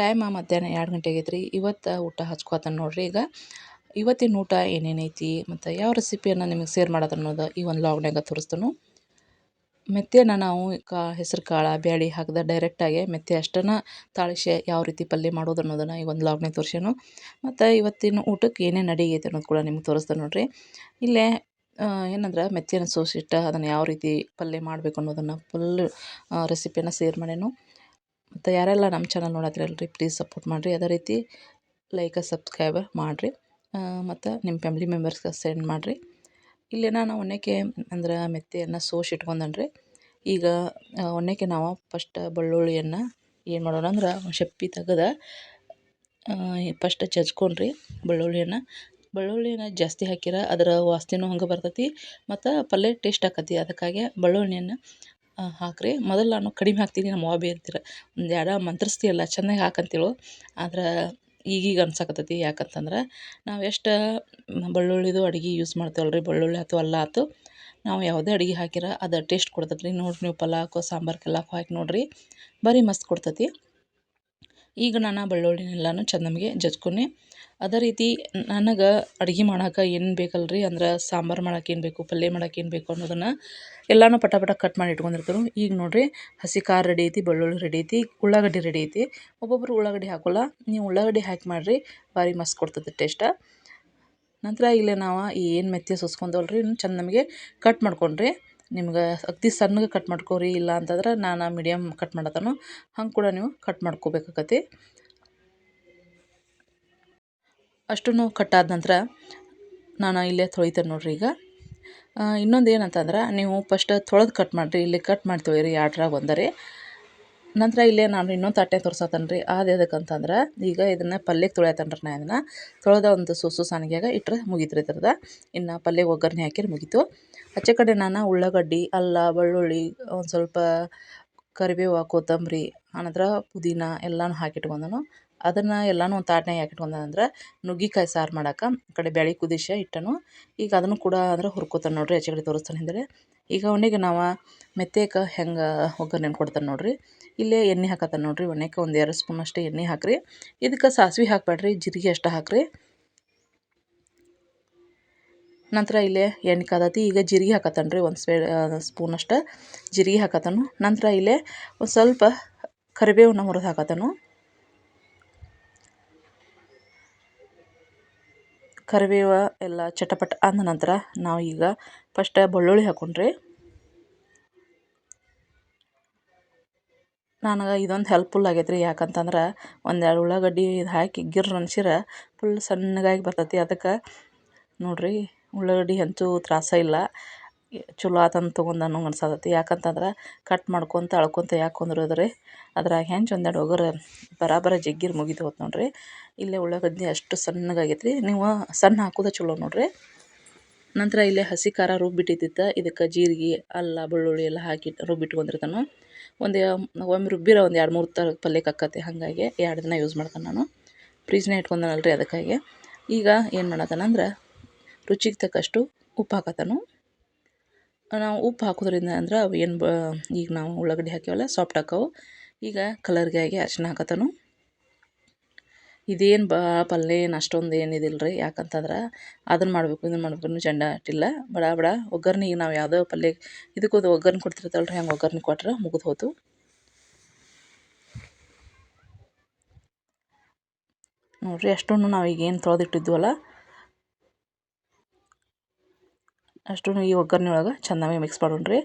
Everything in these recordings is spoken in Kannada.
ಟೈಮ್ ಮಧ್ಯಾಹ್ನ ಎರಡು ಗಂಟೆ ಆಗೈತೆ ರೀ ಇವತ್ತು ಊಟ ಹಚ್ಕೋತಾನೆ ನೋಡಿರಿ. ಈಗ ಇವತ್ತಿನ ಊಟ ಏನೇನೈತಿ ಮತ್ತು ಯಾವ ರೆಸಿಪಿಯನ್ನು ನಿಮಗೆ ಸೇರ್ ಮಾಡೋದು ಅನ್ನೋದು ಈ ಒಂದು ಲಾಗ್ನಾಗ ತೋರಿಸ್ತೇನೆ. ಮೆಂತ್ಯನ ನಾವು ಕಾ, ಹೆಸರು ಕಾಳು, ಬ್ಯಾಳಿ ಹಾಕ್ದೆ ಡೈರೆಕ್ಟಾಗಿ ಮೆಂತ್ಯ ಅಷ್ಟನ್ನು ತಾಳಿಸಿ ಯಾವ ರೀತಿ ಪಲ್ಯ ಮಾಡೋದು ಅನ್ನೋದನ್ನು ಈ ಒಂದು ಲಾಗ್ನಾಗ ತೋರಿಸ್ಯಾನು. ಮತ್ತು ಇವತ್ತಿನ ಊಟಕ್ಕೆ ಏನೇನು ಅಡಿಗೆ ಅನ್ನೋದು ಕೂಡ ನಿಮ್ಗೆ ತೋರಿಸ್ತಾನೆ ನೋಡಿರಿ. ಇಲ್ಲೇ ಏನಂದ್ರೆ ಮೆಂತ್ಯನ ಸೋಸಿಟ್ಟು ಅದನ್ನು ಯಾವ ರೀತಿ ಪಲ್ಯ ಮಾಡಬೇಕು ಅನ್ನೋದನ್ನು ಫುಲ್ ರೆಸಿಪಿಯನ್ನು ಸೇರ್ ಮಾಡ್ಯಾನು. ಮತ್ತು ಯಾರೆಲ್ಲ ನಮ್ಮ ಚಾನಲ್ ನೋಡತ್ತಿರಲ್ರಿ ಪ್ಲೀಸ್ ಸಪೋರ್ಟ್ ಮಾಡಿರಿ. ಅದೇ ರೀತಿ ಲೈಕ ಸಬ್ಸ್ಕ್ರೈಬ್ ಮಾಡಿರಿ. ಮತ್ತು ನಿಮ್ಮ ಫ್ಯಾಮಿಲಿ ಮೆಂಬರ್ಸ್ಗೆ ಸೆಂಡ್ ಮಾಡಿರಿ. ಇಲ್ಲಿ ನಾವು ಒಣಕೆ ಅಂದ್ರೆ ಮೆತ್ತೆಯನ್ನು ಸೋಸಿ ಇಟ್ಕೊಂಡೇನಿ ಈಗ ಒಣ್ಣೆಕೆ ನಾವು ಫಸ್ಟ್ ಬೆಳ್ಳುಳ್ಳಿಯನ್ನು ಏನು ಮಾಡೋಣ ಅಂದ್ರೆ ಶೆಪ್ಪಿ ತೆಗೆದ ಫಸ್ಟ್ ಚಚ್ಕೊಂಡ್ರಿ ಬೆಳ್ಳುಳ್ಳಿಯನ್ನು. ಬೆಳ್ಳುಳ್ಳಿನ ಜಾಸ್ತಿ ಹಾಕಿರ ಅದರ ವಾಸನೆನೂ ಹಂಗೆ ಬರ್ತೈತಿ. ಮತ್ತು ಪಲ್ಯ ಟೇಸ್ಟ್ ಆಕತಿ. ಅದಕ್ಕಾಗಿ ಬೆಳ್ಳುಳ್ಳಿಯನ್ನು ಹಾಕಿರಿ. ಮೊದಲು ನಾನು ಕಡಿಮೆ ಹಾಕ್ತೀನಿ, ನಮ್ಮ ಅವ್ವ ಬೈತಿರ ಒಂದು ಎರಡು ಮಂತ್ರಿಸ್ತೀಯಲ್ಲ, ಚೆನ್ನಾಗಿ ಹಾಕಂತೇಳು. ಆದ್ರೆ ಈಗೀಗ ಅನ್ಸಕತ್ತೈತಿ ಯಾಕಂತಂದ್ರೆ ನಾವು ಎಷ್ಟು ಬೆಳ್ಳುಳ್ಳಿದು ಅಡುಗೆ ಯೂಸ್ ಮಾಡ್ತೇವಲ್ಲ ರೀ ಬೆಳ್ಳುಳ್ಳಿ ಆಯ್ತು ಅಲ್ಲ ಆಯ್ತು ನಾವು ಯಾವುದೇ ಅಡ್ಗೆ ಹಾಕಿರ ಅದು ಟೇಸ್ಟ್ ಕೊಡ್ತೈತೆ ರೀ ನೋಡಿರಿ ನೀವು ಪಲಾವ್ ಸಾಂಬಾರ್ಗೆ ಎಲ್ಲಕ್ಕೂ ಹಾಕಿ ನೋಡಿರಿ. ಭಾರಿ ಮಸ್ತ್ ಕೊಡ್ತೈತಿ. ಈಗ ನಾನು ಬೆಳ್ಳುಳ್ಳಿನೆಲ್ಲನೂ ನಮಗೆ ಜಜ್ಕೊನಿ. ಅದೇ ರೀತಿ ನನಗೆ ಅಡ್ಗೆ ಮಾಡಕ್ಕೆ ಏನು ಬೇಕಲ್ಲ ರೀ ಅಂದ್ರೆ ಸಾಂಬಾರು ಮಾಡಕ್ಕೆ ಏನು ಬೇಕು? ಪಲ್ಯ ಮಾಡಕ್ಕೆ ಏನು ಬೇಕು ಅನ್ನೋದನ್ನು ಎಲ್ಲನೂ ಪಟ ಪಟ ಕಟ್ ಮಾಡಿ ಇಟ್ಕೊಂಡಿರ್ತಾರೆ. ಈಗ ನೋಡಿರಿ ಹಸಿ ಖಾರ ರೆಡಿ ಐತಿ, ಬೆಳ್ಳುಳ್ಳಿ ರೆಡಿ ಐತಿ, ಉಳ್ಳಾಗಡ್ಡಿ ರೆಡಿ ಐತಿ. ಒಬ್ಬೊಬ್ಬರು ಉಳ್ಳಾಗಡ್ಡಿ ಹಾಕೋಲ್ಲ, ನೀವು ಉಳ್ಳಾಗಡ್ಡಿ ಹಾಕಿ ಮಾಡಿರಿ, ಭಾರಿ ಮಸ್ತ್ ಕೊಡ್ತದೆ ಟೇಸ್ಟ ನಂತರ ಇಲ್ಲೇ ನಾವು ಏನು ಮೆತ್ತೆ ಸೋಸ್ಕೊಂಡವಲ್ಲ ರೀ ಚಂದ ನಮಗೆ ಕಟ್ ಮಾಡ್ಕೊಂಡ್ರಿ. ನಿಮ್ಗೆ ಅತಿ ಸಣ್ಣಗೆ ಕಟ್ ಮಾಡ್ಕೋರಿ, ಇಲ್ಲ ಅಂತಂದ್ರೆ ನಾನು ಮೀಡಿಯಮ್ ಕಟ್ ಮಾಡತ್ತನು, ಹಂಗೆ ಕೂಡ ನೀವು ಕಟ್ ಮಾಡ್ಕೋಬೇಕಾಕತಿ ಅಷ್ಟೂ ಕಟ್ಟಾದ ನಂತರ ನಾನು ಇಲ್ಲೇ ತೊಳಿತೇನೆ ನೋಡ್ರಿ ಈಗ. ಇನ್ನೊಂದು ಏನಂತಂದ್ರೆ ನೀವು ಫಸ್ಟ್ ತೊಳೆದು ಕಟ್ ಮಾಡಿರಿ, ಇಲ್ಲಿ ಕಟ್ ಮಾಡಿ ತೊಳಿರಿ ಎರಡರಾಗ ಒಂದರಿ. ನಂತರ ಇಲ್ಲೇ ನಾನು ಇನ್ನೊಂದು ತಟ್ಟೆ ತೋರ್ಸತ್ತೇನೆ ರೀ ಅದು ಅಂತಂದ್ರೆ ಈಗ ಇದನ್ನು ಪಲ್ಯಕ್ಕೆ ತೊಳೆಯತ್ತೇನೆ ರೀ ನಾ ಇದನ್ನು. ತೊಳೆದ ಒಂದು ಸೋಸು ಸಾನಿಗೆಯಾಗ ಇಟ್ಟರೆ ಮುಗೀತು ರೀ ಇದ್ರದ್ದು ಇನ್ನು ಪಲ್ಯಗೆ ಒಗ್ಗರಣೆ ಹಾಕಿರಿ ಮುಗೀತು. ಆಚೆ ಕಡೆ ನಾನು ಉಳ್ಳಾಗಡ್ಡಿ, ಅಲ್ಲ, ಬೆಳ್ಳುಳ್ಳಿ, ಒಂದು ಸ್ವಲ್ಪ ಕರಿಬೇವು, ಕೊತ್ತಂಬರಿ, ಆನಂತರ ಪುದೀನ ಎಲ್ಲನೂ ಹಾಕಿಟ್ಕೊಂಡನು. ಅದನ್ನು ಎಲ್ಲನೂ ಒಂದು ತಾಟ್ನ್ಯಾಗ ಹಾಕಿಟ್ಕೊಂಡೆ ಅಂದ್ರೆ, ನುಗ್ಗಿಕಾಯಿ ಸಾರು ಮಾಡೋಕೆ ಆ ಕಡೆ ಬೆಳೆ ಕುದಿಸಿ ಇಟ್ಟನು. ಈಗ ಅದನ್ನು ಕೂಡ ಅಂದ್ರೆ ಹುರ್ಕೋತಾನೆ ನೋಡಿರಿ, ಆಚೆ ಕಡೆ ತೋರಿಸ್ತಾನೆ ಹಿಂದೆ ಈಗ ಅವನಿಗೆ ನಾವು ಮೆತ್ತೆಕ ಹೆಂಗೆ ಒಗ್ಗರಣೆ ಕೊಡ್ತಾನೆ ನೋಡಿರಿ. ಇಲ್ಲೇ ಎಣ್ಣೆ ಹಾಕತ್ತ ನೋಡಿರಿ ಒಣಕ್ಕೆ ಒಂದು ಎರಡು ಸ್ಪೂನ್ ಅಷ್ಟೇ ಎಣ್ಣೆ ಹಾಕಿರಿ. ಇದಕ್ಕೆ ಸಾಸಿವೆ ಹಾಕಬೇಡ್ರಿ, ಜೀರಿಗೆ ಅಷ್ಟು ಹಾಕಿರಿ. ನಂತರ ಇಲ್ಲೇ ಎಣ್ಣೆ ಕಾದತಿ, ಈಗ ಜೀರಿಗೆ ಹಾಕತ್ತಾನೆ ರೀ ಒಂದು ಸ್ಪೇ ಸ್ಪೂನ್ ಅಷ್ಟು ಜೀರಿಗೆ ಹಾಕತ್ತಾನು. ನಂತರ ಇಲ್ಲೇ ಒಂದು ಸ್ವಲ್ಪ ಕರಿಬೇವನ್ನ ಮುರಿದು ಹಾಕತ್ತಾನು. ಕರಿಬೇವು ಎಲ್ಲ ಚಟಪಟ ಅಂದ ನಂತರ ನಾವು ಈಗ ಫಸ್ಟ್ ಬೆಳ್ಳುಳ್ಳಿ ಹಾಕೊಂಡ್ರಿ. ನನಗೆ ಇದೊಂದು ಹೆಲ್ಪ್ಫುಲ್ ಆಗೈತೆ ರೀ ಯಾಕಂತಂದ್ರೆ ಒಂದೆರಡು ಉಳ್ಳಾಗಡ್ಡಿ ಇದು ಹಾಕಿ ಗಿರ್ ಅನ್ಸಿರ ಫುಲ್ ಸಣ್ಣಗಾಗಿ ಬರ್ತೈತಿ. ಅದಕ್ಕೆ ನೋಡಿರಿ ಉಳ್ಳಾಗಡ್ಡಿ ಹೆಂಚು ತ್ರಾಸ ಇಲ್ಲ. ಚಲೋ ಆತಂದು ತೊಗೊಂಡು ಅನ್ನೋ ಅನ್ಸತೈತಿ ಯಾಕಂತಂದ್ರೆ ಕಟ್ ಮಾಡ್ಕೊತ, ಅಳ್ಕೊತ ಯಾಕೆ ಕುಂದ್ರೋದು ರೀ ಅದ್ರಾಗ ಹೆಂಚು ಒಂದೆರಡು ಒಗರು ಬರಾಬರ ಜಗ್ಗಿರ್ ಮುಗಿದು ಹೋತು ನೋಡಿರಿ. ಇಲ್ಲೇ ಉಳ್ಳಾಗಡ್ಡಿ ಅಷ್ಟು ಸಣ್ಣಗಾಗೈತೆ ರೀ ನೀವು ಸಣ್ಣ ಹಾಕೋದು ಚಲೋ ನೋಡಿರಿ. ನಂತರ ಇಲ್ಲೇ ಹಸಿ ಖಾರ ರುಬ್ಬಿಟ್ಟಿದ್ದಿತ್ತು ಇದಕ್ಕೆ ಜೀರಿಗೆ, ಅಲ್ಲ, ಬೆಳ್ಳುಳ್ಳಿ ಎಲ್ಲ ಹಾಕಿ ರುಬ್ಬಿಟ್ಕೊಂಡಿರ್ತಾನೆ ಒಂದು ಒಮ್ಮೆ ರುಬ್ಬಿರೋ ಒಂದು ಎರಡು ಮೂರು ಥರ ಪಲ್ಯಕ್ಕೆ ಆಕ್ಕತಿ ಹಾಗಾಗಿ ಎರಡು ದಿನ ಯೂಸ್ ಮಾಡ್ತಾನೆ ನಾನು. ಫ್ರಿಜ್ನೇ ಇಟ್ಕೊಂಡನಲ್ಲ ರೀ ಅದಕ್ಕಾಗಿ. ಈಗ ಏನು ಮಾಡತ್ತಾನ ಅಂದ್ರೆ ರುಚಿಗೆ ತಕ್ಕಷ್ಟು ಉಪ್ಪು ಹಾಕತ್ತಾನು. ನಾವು ಉಪ್ಪು ಹಾಕೋದ್ರಿಂದ ಅಂದ್ರೆ ಅವು ಏನು ಬ, ಈಗ ನಾವು ಉಳ್ಳಾಗಡ್ಡಿ ಹಾಕ್ಯವಲ್ಲ ಸಾಫ್ಟ್ ಹಾಕವು. ಈಗ ಕಲರ್ಗಾಗಿ ಅರ್ಶಿನ ಹಾಕತ್ತಾನು. ಇದೇನು ಬಾ ಪಲ್ಯ ಏನು ಅಷ್ಟೊಂದು ಏನಿದಿಲ್ಲ ರೀ ಯಾಕಂತಂದ್ರೆ ಅದನ್ನು ಮಾಡಬೇಕು ಇದನ್ನು ಮಾಡಬೇಕು ಅನ್ನೋ ಅಟ್ಟಿಲ್ಲ ಬಡ ಬಡ. ಒಗ್ಗರ್ಣೆಗೆ ನಾವು ಯಾವುದೋ ಪಲ್ಯ ಇದಕ್ಕೋದು ಒಗ್ಗರ್ಣೆ ಕೊಡ್ತಿರ್ತಲ್ಲ ರೀ ಹಂಗೆ ಒಗ್ಗರ್ಣೆ ಕೊಟ್ರೆ ಮುಗಿದು ಹೋತು. ನೋಡಿರಿ, ಅಷ್ಟೊಂದು ನಾವು ಈಗ ಏನು ತೊಳೆದಿಟ್ಟಿದ್ವಲ್ಲ ಅಷ್ಟು ಈ ಒಗ್ಗರಣೆ ಒಳಗೆ ಚೆನ್ನಾಗಿ ಮಿಕ್ಸ್ ಮಾಡೋಣ್ರಿ.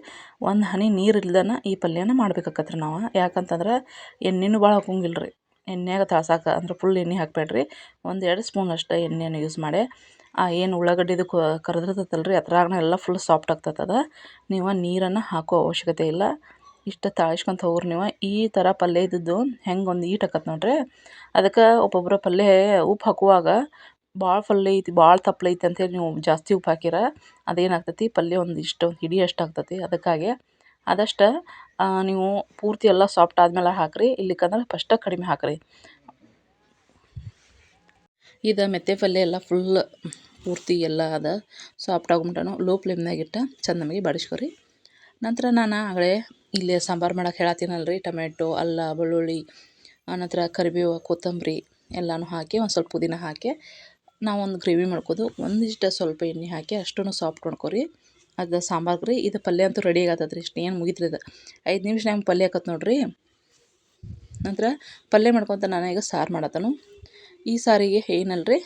ಒಂದು ಹನಿ ನೀರು ಇಲ್ದನ ಈ ಪಲ್ಯನ ಮಾಡ್ಬೇಕಾಕತ್ರಿ ನಾವು. ಯಾಕಂತಂದ್ರೆ ಎಣ್ಣೆನೂ ಭಾಳ ಹಾಕೋಂಗಿಲ್ಲ ರೀ ಎಣ್ಣೆಯಾಗ ತಾಳ್ಸಕ್ಕೆ ಅಂದ್ರೆ ಫುಲ್ ಎಣ್ಣೆ ಹಾಕಬೇಡ್ರಿ. ಒಂದು ಎರಡು ಸ್ಪೂನ್ ಅಷ್ಟೇ ಎಣ್ಣೆನ ಯೂಸ್ ಮಾಡಿ. ಆ ಏನು ಉಳ್ಳಾಗಡ್ಡಿದು ಕರ್ದಿರ್ತೈತಲ್ಲ ರೀ ಅದ್ರಾಗನ ಎಲ್ಲ ಫುಲ್ ಸಾಫ್ಟ್ ಆಗ್ತದೆ ನೀವು ನೀರನ್ನು ಹಾಕೋ ಅವಶ್ಯಕತೆ ಇಲ್ಲ. ಇಷ್ಟು ತಾಳಿಸ್ಕೊಂತ ಹೋಗ್ರಿ ನೀವು. ಈ ಥರ ಪಲ್ಯ ಇದ್ದದ್ದು ಹೆಂಗೆ ಒಂದು ಈಟ್ ಆಕತ್ತೆ ನೋಡ್ರಿ. ಅದಕ್ಕೆ ಒಬ್ಬೊಬ್ಬರು ಪಲ್ಯ ಉಪ್ಪು ಹಾಕುವಾಗ ಭಾಳ ಪಲ್ಯ ಐತಿ ಭಾಳ ತಪ್ಪಲೆ ಐತಿ ಅಂತೇಳಿ ನೀವು ಜಾಸ್ತಿ ಉಪ್ಪು ಹಾಕಿರ ಅದೇನಾಗ್ತೈತಿ ಪಲ್ಯ ಒಂದು ಇಷ್ಟು ಹಿಡಿಯಷ್ಟು ಆಗ್ತೈತಿ. ಅದಕ್ಕಾಗಿ ಆದಷ್ಟು ನೀವು ಪೂರ್ತಿ ಎಲ್ಲ ಸಾಫ್ಟ್ ಆದಮೇಲೆ ಹಾಕಿರಿ. ಇಲ್ಲಿಕಂದ್ರೆ ಫಸ್ಟ ಕಡಿಮೆ ಹಾಕಿರಿ. ಇದು ಮೆತ್ತೆ ಪಲ್ಯ ಎಲ್ಲ ಫುಲ್ ಪೂರ್ತಿ ಎಲ್ಲ ಅದ. ಸಾಫ್ಟ್ ಆಗ್ಬಿಟ್ಟನು. ಲೋ ಫ್ಲೇಮ್ನಾಗ ಇಟ್ಟು ಚಂದ ನಮಗೆ ಬಾಡಿಸ್ಕೊರಿ. ನಂತರ ನಾನು ಆಗಲೇ ಇಲ್ಲಿ ಸಾಂಬಾರು ಮಾಡಕ್ಕೆ ಹೇಳತ್ತೀನಲ್ಲ ರೀ ಟೊಮೆಟೊ ಅಲ್ಲ, ಬೆಳ್ಳುಳ್ಳಿ ಆನಂತರ ಕರಿಬೇವು, ಕೊತ್ತಂಬರಿ ಎಲ್ಲನೂ ಹಾಕಿ ಒಂದು ಸ್ವಲ್ಪ ಪುದೀನ ಹಾಕಿ ನಾವೊಂದು ಗ್ರೇವಿ ಮಾಡ್ಕೋದು. ಒಂದಿಷ್ಟು ಸ್ವಲ್ಪ ಎಣ್ಣೆ ಹಾಕಿ ಅಷ್ಟೂ ಸಾಫ್ಟ್ ಮಾಡ್ಕೊರಿ. ಅದು ಸಾಂಬಾರ್ಗೆ ರೀ, ಇದು ಪಲ್ಯ ಅಂತೂ ರೆಡಿ ಆಗತ್ತದ ರೀ ಇಷ್ಟು ಏನು ಮುಗಿತ್ರಿ ಇದು. ಐದು ನಿಮಿಷ ನಂಗೆ ಪಲ್ಯ ಆಕತ್ತೆ ನೋಡಿರಿ. ನಂತರ ಪಲ್ಯ ಮಾಡ್ಕೊತ ನಾನು ಈಗ ಸಾರು ಮಾಡತ್ತನು. ಈ ಸಾರಿಗೆ ಏನಲ್ರಿ?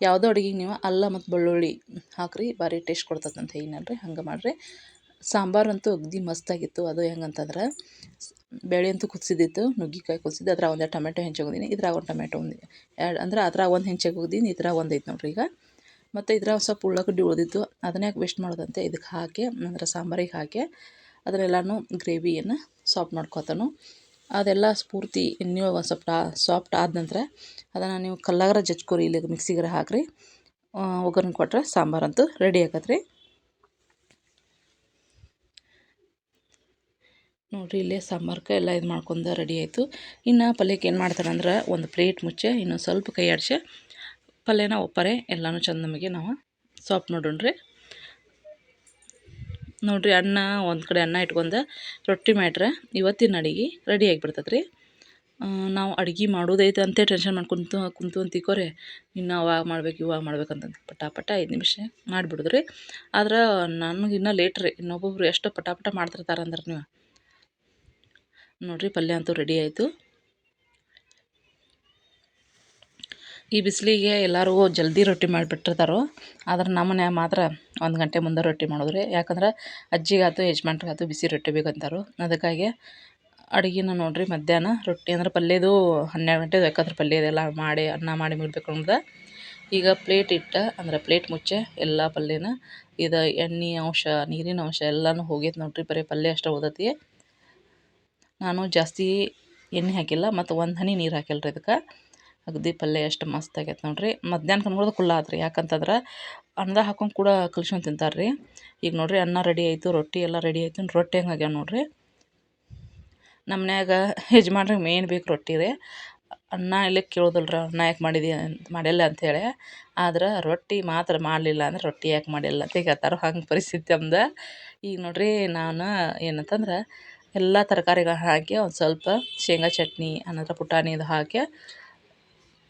ಯಾವುದೋ ಅಡುಗೆಗೆ ನೀವು ಅಲ್ಲ ಮತ್ತು ಬೆಳ್ಳುಳ್ಳಿ ಹಾಕ್ರಿ, ಭಾರಿ ಟೇಸ್ಟ್ ಕೊಡ್ತದಂತ ಏನಲ್ರಿ, ಹಂಗೆ ಮಾಡಿರಿ. ಸಾಂಬಾರು ಅಂತೂ ಅಗ್ದಿ ಮಸ್ತಾಗಿತ್ತು ಅದು ಹೆಂಗಂತಂದ್ರೆ ಬೇಳೆ ಅಂತೂ ಕುದಿಸಿದಿತ್ತು, ನುಗ್ಗಿಕಾಯಿ ಕುದಿಸಿದ್ದು, ಅದ್ರಾಗ ಒಂದು ಟೊಮೆಟೊ ಹೆಂಚಾಗೋದೀನಿ ಇದ್ರಾಗ ಒಂದು ಟೊಮೆಟೊ ಒಂದು ಎರಡು, ಅಂದ್ರೆ ಅದ್ರಾಗ ಒಂದು ಹೆಂಚಾಗಿ ಹೋಗಿದ್ದೀನಿ ಇದ್ರಾಗ ಒಂದು ಐತೆ ನೋಡ್ರಿ ಈಗ. ಮತ್ತು ಇದ್ರಾಗ ಸ್ವಲ್ಪ ಉಳ್ಳಾಗಡ್ಡಿ ಉಳಿದಿತ್ತು ಅದನ್ನ ಯಾಕೆ ವೇಸ್ಟ್ ಮಾಡೋದಂತೆ ಇದಕ್ಕೆ ಹಾಕಿ ಅಂದ್ರೆ ಸಾಂಬಾರಿಗೆ ಹಾಕಿ, ಅದನ್ನೆಲ್ಲನೂ ಗ್ರೇವಿಯನ್ನು ಸಾಫ್ಟ್ ಮಾಡ್ಕೊತಾನು. ಅದೆಲ್ಲ ಸ್ಫೂರ್ತಿ ನೀವು ಒಂದು ಸ್ವಲ್ಪ ಸಾಫ್ಟ್ ಆದ ನಂತರ ಅದನ್ನು ನೀವು ಕಲ್ಲಾಗರ ಜಜ್ಕೋರಿ ಇಲ್ಲಿ ಮಿಕ್ಸಿಗರ ಹಾಕಿರಿ. ಒಗ್ಗರಣೆ ಕೊಟ್ಟರೆ ಸಾಂಬಾರಂತೂ ರೆಡಿ ಆಗತ್ತೆ ನೋಡಿರಿ, ಇಲ್ಲೇ ಸಾಂಬಾರ್ಕ ಎಲ್ಲ ಇದು ಮಾಡ್ಕೊಂಡು ರೆಡಿ ಆಯಿತು. ಇನ್ನು ಪಲ್ಯಕ್ಕೆ ಏನು ಮಾಡ್ತಾರೆ ಅಂದ್ರೆ ಒಂದು ಪ್ಲೇಟ್ ಮುಚ್ಚೆ, ಇನ್ನೊಂದು ಸ್ವಲ್ಪ ಕೈ ಆಡಿಸಿ ಪಲ್ಯನ ಒಪ್ಪರೆ, ಎಲ್ಲನೂ ಚಂದ ನಮಗೆ ನಾವು ನೋಡೋಣ ರೀ ನೋಡಿರಿ ಅನ್ನ, ಒಂದು ಕಡೆ ಅನ್ನ ಇಟ್ಕೊಂಡು ರೊಟ್ಟಿ ಮಾಡ್ರೆ ಇವತ್ತಿನ ಅಡುಗೆ ರೆಡಿ ಆಗಿಬಿಡ್ತದೆ ರೀ ನಾವು ಅಡುಗೆ ಮಾಡೋದೈತೆ ಅಂತ ಟೆನ್ಷನ್ ಮಾಡಿ ಕುಂತು ಕುಂತು ಅಂತಿಕೋರೆ ಇನ್ನು ಅವಾಗ ಮಾಡ್ಬೇಕು, ಇವಾಗ ಮಾಡ್ಬೇಕಂತ ಅಂತಂದು ಪಟಾಪಟ ಐದು ನಿಮಿಷ ಮಾಡಿಬಿಡುದ್ರಿ. ಆದ್ರೆ ನನಗೆ ಇನ್ನೂ ಲೇಟ್ ರೀ, ಇನ್ನೊಬ್ಬೊಬ್ರು ಎಷ್ಟು ಪಟಾಪಟ ಪಟ ಮಾಡ್ತಿರ್ತಾರೆ ಅಂದ್ರೆ ನೀವು. ನೋಡಿರಿ ಪಲ್ಯ ಅಂತೂ ರೆಡಿ ಆಯಿತು. ಈ ಬಿಸಿಲಿಗೆ ಎಲ್ಲರೂ ಜಲ್ದಿ ರೊಟ್ಟಿ ಮಾಡಿಬಿಟ್ಟಿರ್ತಾರೋ, ಆದ್ರೆ ನಮ್ಮ ಮನ್ಯಾಗ ಮಾತ್ರ ಒಂದು ಗಂಟೆ ಮುಂದೆ ರೊಟ್ಟಿ ಮಾಡೋದ್ರಿ. ಯಾಕಂದ್ರೆ ಅಜ್ಜಿಗಾಯ್ತು ಯಜಮಾನ್ರಿಗಾತು ಬಿಸಿ ರೊಟ್ಟಿ ಬೇಕಂತಾರೆ ಅದಕ್ಕಾಗಿ ಅಡುಗೆನ ನೋಡಿರಿ, ಮಧ್ಯಾಹ್ನ ರೊಟ್ಟಿ ಅಂದ್ರೆ ಪಲ್ಯದು ಹನ್ನೆರಡು ಗಂಟೆದು ಯಾಕಂದ್ರೆ ಪಲ್ಯ ಇದೆಲ್ಲ ಮಾಡಿ, ಅನ್ನ ಮಾಡಿ ಮುಗಿಬೇಕು ಅಂದ್ರೆ ಈಗ ಪ್ಲೇಟ್ ಇಟ್ಟ, ಅಂದ್ರೆ ಪ್ಲೇಟ್ ಮುಚ್ಚೆ, ಎಲ್ಲ ಪಲ್ಯನ ಇದು ಎಣ್ಣೆ, ಅಂಶ, ನೀರಿನ ಅಂಶ ಎಲ್ಲನೂ ಹೋಗೈತೆ ನೋಡಿರಿ. ಬರೀ ಪಲ್ಯ ಅಷ್ಟೇ ಓದತಿ ನಾನು ಜಾಸ್ತಿ ಎಣ್ಣೆ ಹಾಕಿಲ್ಲ, ಮತ್ತು ಒಂದು ಹನಿ ನೀರು ಹಾಕಿಲ್ಲ ರೀ ಇದಕ್ಕೆ. ಅಗದಿ ಪಲ್ಯ ಎಷ್ಟು ಮಸ್ತ್ ಆಗೈತೆ ನೋಡಿರಿ. ಮಧ್ಯಾಹ್ನ ಅನ್ಕೊಳ್ಳೋದು ಕುಲ್ಲ ಆತ್ರಿ. ಯಾಕಂತಂದ್ರೆ ಅನ್ನದ ಹಾಕೊಂಡು ಕೂಡ ಕಲ್ಸ್ಕೊಂಡು ತಿಂತಾರೆ ರೀ ಈಗ ನೋಡಿರಿ ಅನ್ನ ರೆಡಿ ಆಯಿತು, ರೊಟ್ಟಿ ಎಲ್ಲ ರೆಡಿ ಆಯಿತು ರೊಟ್ಟಿ ಹೆಂಗೆ ಆಗ್ಯಾವ ನೋಡಿರಿ. ನಮ್ಮ ಮನ್ಯಾಗ ಯಜಮಾನ್ರಿಗೆ ಮೇನ್ ಬೇಕು ರೊಟ್ಟಿ ರೀ. ಅನ್ನ ಇಲ್ಲಿ ಕೇಳೋದಿಲ್ಲ ರೀ ಅನ್ನ ಯಾಕೆ ಮಾಡಿದಿ ಅಂತ ಮಾಡಿಲ್ಲ ಅಂಥೇಳಿ ಆದ್ರೆ ರೊಟ್ಟಿ ಮಾತ್ರ ಮಾಡಲಿಲ್ಲ ಅಂದ್ರೆ ರೊಟ್ಟಿ ಯಾಕೆ ಮಾಡಿಲ್ಲ ಅಂತ ಹೇಳ್ತಾರೆ. ಹಂಗೆ ಪರಿಸ್ಥಿತಿ ನಮ್ದು. ಈಗ ನೋಡ್ರಿ ನಾನು ಏನಂತಂದ್ರೆ ಎಲ್ಲ ತರಕಾರಿಗಳನ್ನ ಹಾಕಿ ಒಂದು ಸ್ವಲ್ಪ ಶೇಂಗಾ ಚಟ್ನಿ ಅನ್ನದ ಪುಟಾಣಿ ಇದು ಹಾಕಿ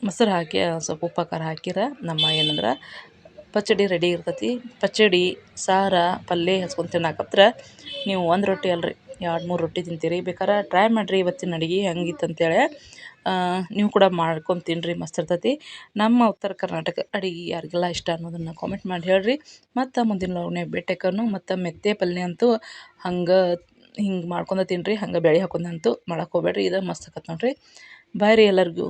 ಮೊಸರು ಹಾಕಿ ಸ್ವಲ್ಪ ಉಪ್ಪು ಖಾರ ಹಾಕಿರ ನಮ್ಮ ಏನಂದ್ರೆ ಪಚಡಿ ರೆಡಿ ಇರ್ತೈತಿ. ಪಚಡಿ ಸಾರು ಪಲ್ಯ ಹಚ್ಕೊಂಡು ತಿನ್ನಾಕತ್ರ ನೀವು ಒಂದು ರೊಟ್ಟಿ ಅಲ್ರಿ, ಎರಡು, ಮೂರು ರೊಟ್ಟಿ ತಿಂತೀರಿ. ಬೇಕಾರೆ ಟ್ರೈ ಮಾಡಿರಿ ಇವತ್ತಿನ ಅಡುಗೆ ಹೆಂಗಿತ್ತು ಅಂತೇಳಿ. ನೀವು ಕೂಡ ಮಾಡ್ಕೊಂಡು ತಿನ್ನಿರಿ ಮಸ್ತ್ ಇರ್ತೈತಿ. ನಮ್ಮ ಉತ್ತರ ಕರ್ನಾಟಕ ಅಡುಗೆ ಯಾರಿಗೆಲ್ಲ ಇಷ್ಟ ಅನ್ನೋದನ್ನು ಕಾಮೆಂಟ್ ಮಾಡಿ ಹೇಳಿರಿ. ಮತ್ತು ಮುಂದಿನ ಲೋಗ್ನ್ಯಾಗ ಬೇಟೆಕನ್ನು ಮತ್ತು ಮೆತ್ತೆ ಪಲ್ಯ ಅಂತೂ ಹಂಗೆ ಹಿಂಗೆ ಮಾಡ್ಕೊಂಡ ತಿನ್ನಿರಿ ಹಂಗೆ ಬೆಳೆ ಹಾಕೊಂಡಂತೂ ಮಾಡೋಕೆ ಹೋಗ್ಬೇಡ್ರಿ. ಇದು ಮಸ್ತ್ ಆಕತ್ತೆ ನೋಡಿರಿ. ಬಾಯ್ ರೀ ಎಲ್ಲರಿಗೂ.